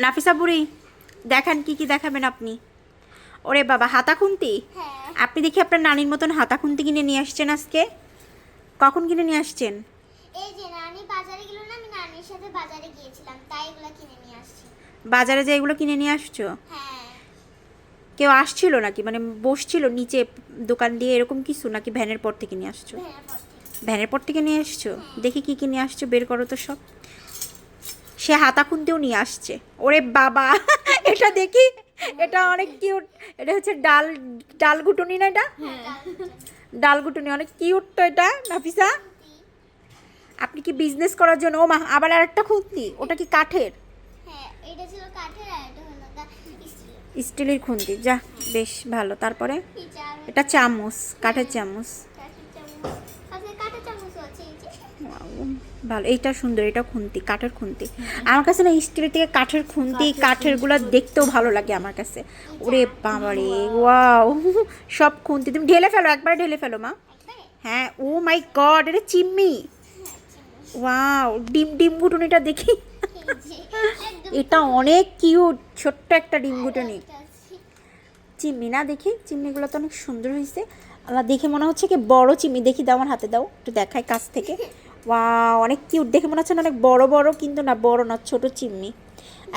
নাফিসা বুড়ি দেখান কি কি দেখাবেন আপনি। ওরে বাবা হাতা খুন্তি? হ্যাঁ। আপনি দেখি আপনার নানির মতন হাতা খুন্তি কিনে নিয়ে আসছেন আজকে? কখন কিনে নিয়ে আসছেন? এই যে নানি বাজারে গেল না আমি নানির সাথে বাজারে গিয়েছিলাম তাই এগুলো কিনে নিয়ে আসছি। বাজারে যে এগুলো কিনে নিয়ে আসছো? হ্যাঁ। কেউ আসছিল নাকি? মানে বসছিল নিচে দোকান দিয়ে এরকম কিছু নাকি ভ্যানের পর থেকে নিয়ে আসছো? ভ্যানের পর থেকে। নিয়ে আসছো? দেখি কি কি নিয়ে আসছো বের করো তো সব। সে হাতা খুনতেও নিয়ে আসছে। ওরে বাবা এটা দেখি এটা অনেক কিউট এটা হচ্ছে ডাল ডাল গুটুনি না এটা? ডাল গুটুনি। অনেক কিউট তো এটা নাফিসা? আপনি কি বিজনেস করার জন্য? ও মা আবার আর একটা খুন্তি ওটা কি কাঠের? হ্যাঁ স্টিলের খুন্তি যা বেশ ভালো। তারপরে? এটা চামচ। কাঠের চামচ। ভালো এইটা সুন্দর এটা খুন্তি কাঠের খুন্তি। আমার কাছে না স্টিলের থেকে কাঠের খুন্তি কাঠেরগুলা দেখতেও ভালো লাগে আমার কাছে। ওরে বাবারে ওয়াও সব খুন্তি। তুমি ঢেলে ফেলো একবার ঢেলে ফেলো মা। হ্যাঁ ও মাই গড এটা চিম্মি হ্যাঁ ওয়াও ডিম ডিম গুটুনিটা দেখি। এটা অনেক কিউট ছোট্ট একটা ডিম গুটুনি চিম্মি না দেখি চিম্মিগুলো তো অনেক সুন্দর হয়েছে আল্লাহ দেখে মনে হচ্ছে কি বড় চিম্মি দেখি দাও আমার হাতে, দাও, একটু দেখাই কাছ থেকে। ওয়া অনেক কিউট দেখে মনে হচ্ছে না অনেক বড় বড়, কিন্তু না, বড় না, ছোট চিমনি।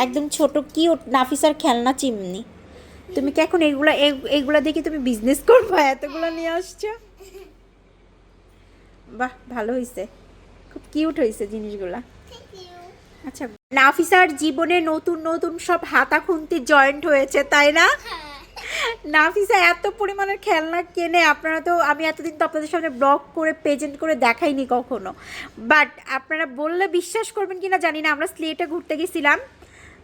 একদম ছোট কিউট নাফিসার খেলনা চিমনি। তুমি কি এখন এগুলা এইগুলা দেখে তুমি বিজনেস করবে? এতগুলো নিয়ে আসছো? বাহ, ভালো হয়েছে খুব কিউট হয়েছে জিনিসগুলা। আচ্ছা নাফিসার জীবনে নতুন নতুন সব হাতা খুন্তি জয়েন্ট হয়েছে, তাই না? হ্যাঁ। নাফিসা এত পরিমাণের খেলনা কেনে আপনারা তো আমি এতদিন তো আপনাদের সামনে ব্লগ করে প্রেজেন্ট করে দেখাইনি কখনো। বাট আপনারা বললে বিশ্বাস করবেন কি না জানি না আমরা স্লেটে ঘুরতে গেছিলাম।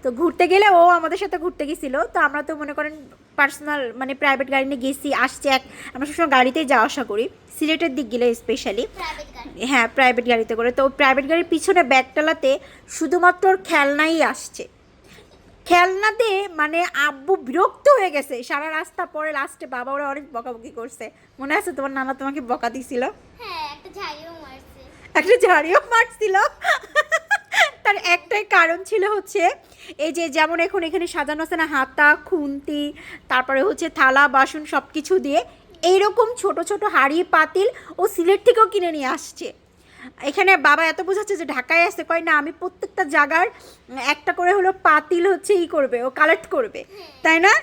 তো ঘুরতে গেলে ও আমাদের সাথে ঘুরতে গেছিল। তো আমরা তো মনে করেন পার্সোনাল মানে প্রাইভেট গাড়ি নিয়ে গেছি আসছে এক আমরা সবসময় গাড়িতেই যাওয়া আসা করি। সিলেটের দিক গেলে স্পেশালি হ্যাঁ প্রাইভেট গাড়িতে করে। তো প্রাইভেট গাড়ির পিছনে ব্যাগটালাতে শুধুমাত্র ওর খেলনাই আসছে। খেলনাতে মানে আব্বু বিরক্ত হয়ে গেছে। সারা রাস্তা পরে লাস্টে বাবা ওরা অনেক বকাবকি করছে। মনে আছে তোমার নানা তোমাকে বকা দিছিল? হ্যাঁ একটা ঝাড়িও মারছে। একটা ঝাড়িও মারছিল। তার একটাই কারণ ছিল হচ্ছে এই যে যেমন এখন এখানে সাজানো আছে না হাতা খুন্তি তারপরে হচ্ছে থালা বাসন সব কিছু দিয়ে এইরকম ছোট ছোট হাঁড়ি পাতিল ও সিলেট থেকেও কিনে নিয়ে আসছে। এখানে বাবা এত বোঝাচ্ছে যে ঢাকায় আসতে কয় না আমি প্রত্যেকটা জায়গার একটা করে হলো পাতিল হচ্ছে ই করবে ও কালেক্ট করবে তাই না?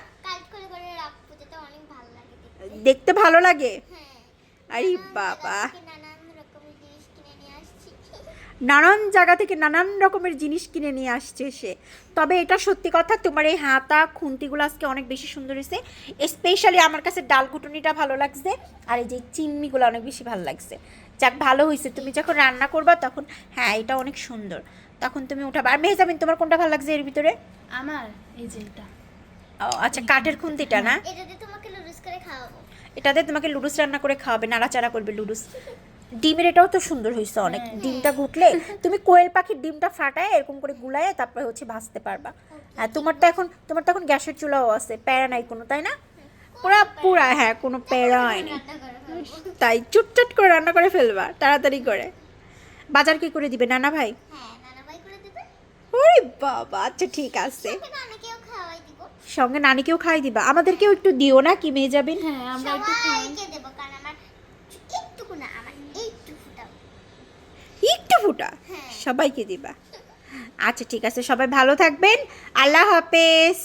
দেখতে। ভালো লাগে? হ্যাঁ। আরে বাবা জায়গা থেকে নানান রকমের জিনিস কিনে নিয়ে আসছি নানান জায়গা থেকে নানান রকমের জিনিস কিনে নিয়ে আসছে সে। তবে এটা সত্যি কথা তোমার এই হাতা খুন্তিগুলো আজকে অনেক বেশি সুন্দর হয়েছে। স্পেশালি আমার কাছে ডাল কুটুনিটা ভালো লাগছে আর এই যে চিমনিগুলো অনেক বেশি ভালো লাগছে। যাক ভালো হয়েছে। তুমি যখন রান্না করবা তখন হ্যাঁ এটা অনেক সুন্দর। তখন তুমি উঠাবা। আর মেহজাবিন তোমার কোনটা ভালো লাগছে এর ভিতরে? আমার? এই যে এটা। ও আচ্ছা কাঠের খুন্তিটা না? এটাতে তোমাকে লুডুস করে খাওয়াবো। এটাতে তোমাকে লুডুস রান্না করে খাওয়াবে নাড়াচাড়া করবে লুডুস ডিমের এটাও তো সুন্দর হয়েছে অনেক। ডিমটা ঘুটলে তুমি কোয়েল পাখির ডিমটা ফাটায় এরকম করে গুলায় তারপরে হচ্ছে ভাজতে পারবা। হ্যাঁ তোমার তো এখন তোমার তো এখন গ্যাসের চুলাও আছে প্যারা নাই কোনো তাই না? পুরা পুরা হ্যাঁ কোনো প্যারা হয়নি তাই চুটচট করে রান্না করে ফেলবা তাড়াতাড়ি করে। বাজার কি করে দিবে নানা ভাই? হ্যাঁ ভাই ওরে বাবা আচ্ছা ঠিক আছে। সঙ্গে নানিকেও খাই দিবা। আমাদেরকেও একটু দিও না কি মেয়ে যাবেন? হ্যাঁ আমরা একটু খাই সবাইকে দেবো কারণ আমার একটুকু না আমার এইটু ফুটাবো একটু ফুটা হ্যাঁ। সবাইকে দিবা। আচ্ছা ঠিক আছে সবাই ভালো থাকবেন। আল্লাহ হাফেজ।